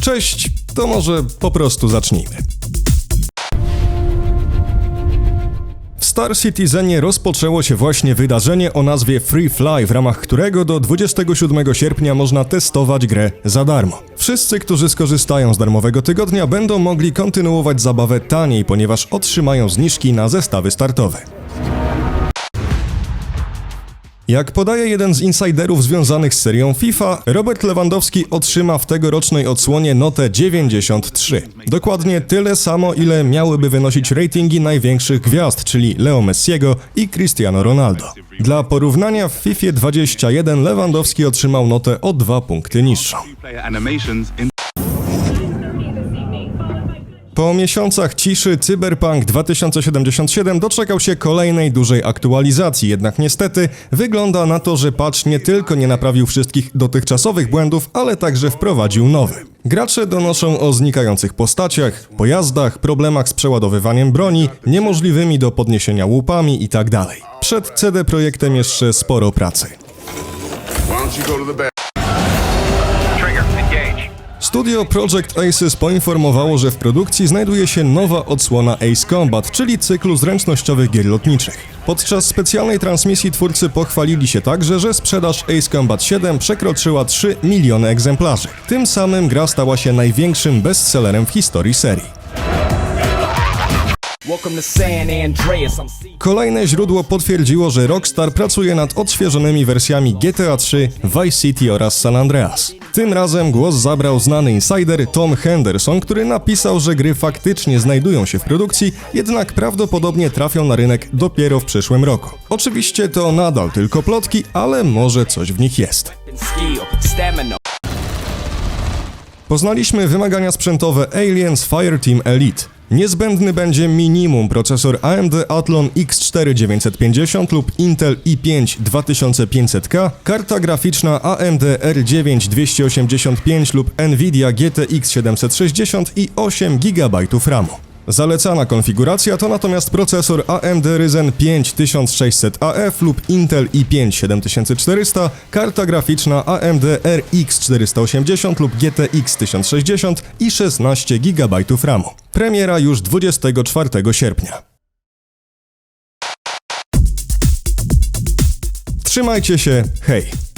Cześć, to może po prostu zacznijmy. W Star Citizenie rozpoczęło się właśnie wydarzenie o nazwie Free Fly, w ramach którego do 27 sierpnia można testować grę za darmo. Wszyscy, którzy skorzystają z darmowego tygodnia, będą mogli kontynuować zabawę taniej, ponieważ otrzymają zniżki na zestawy startowe. Jak podaje jeden z insiderów związanych z serią FIFA, Robert Lewandowski otrzyma w tegorocznej odsłonie notę 93. Dokładnie tyle samo, ile miałyby wynosić ratingi największych gwiazd, czyli Leo Messiego i Cristiano Ronaldo. Dla porównania w FIFA 21 Lewandowski otrzymał notę o 2 punkty niższą. Po miesiącach ciszy Cyberpunk 2077 doczekał się kolejnej dużej aktualizacji, jednak niestety wygląda na to, że patch nie tylko nie naprawił wszystkich dotychczasowych błędów, ale także wprowadził nowy. Gracze donoszą o znikających postaciach, pojazdach, problemach z przeładowywaniem broni, niemożliwymi do podniesienia łupami itd. Przed CD Projektem jeszcze sporo pracy. Studio Project Aces poinformowało, że w produkcji znajduje się nowa odsłona Ace Combat, czyli cyklu zręcznościowych gier lotniczych. Podczas specjalnej transmisji twórcy pochwalili się także, że sprzedaż Ace Combat 7 przekroczyła 3 miliony egzemplarzy. Tym samym gra stała się największym bestsellerem w historii serii. Kolejne źródło potwierdziło, że Rockstar pracuje nad odświeżonymi wersjami GTA 3, Vice City oraz San Andreas. Tym razem głos zabrał znany insider Tom Henderson, który napisał, że gry faktycznie znajdują się w produkcji, jednak prawdopodobnie trafią na rynek dopiero w przyszłym roku. Oczywiście to nadal tylko plotki, ale może coś w nich jest. Poznaliśmy wymagania sprzętowe Aliens Fireteam Elite. Niezbędny będzie minimum procesor AMD Athlon X4 950 lub Intel i5 2500K, karta graficzna AMD R9 285 lub Nvidia GTX 760 i 8 GB RAMu. Zalecana konfiguracja to natomiast procesor AMD Ryzen 5 1600AF lub Intel i5 7400, karta graficzna AMD RX 480 lub GTX 1060 i 16 GB RAMu. Premiera już 24 sierpnia. Trzymajcie się, hej!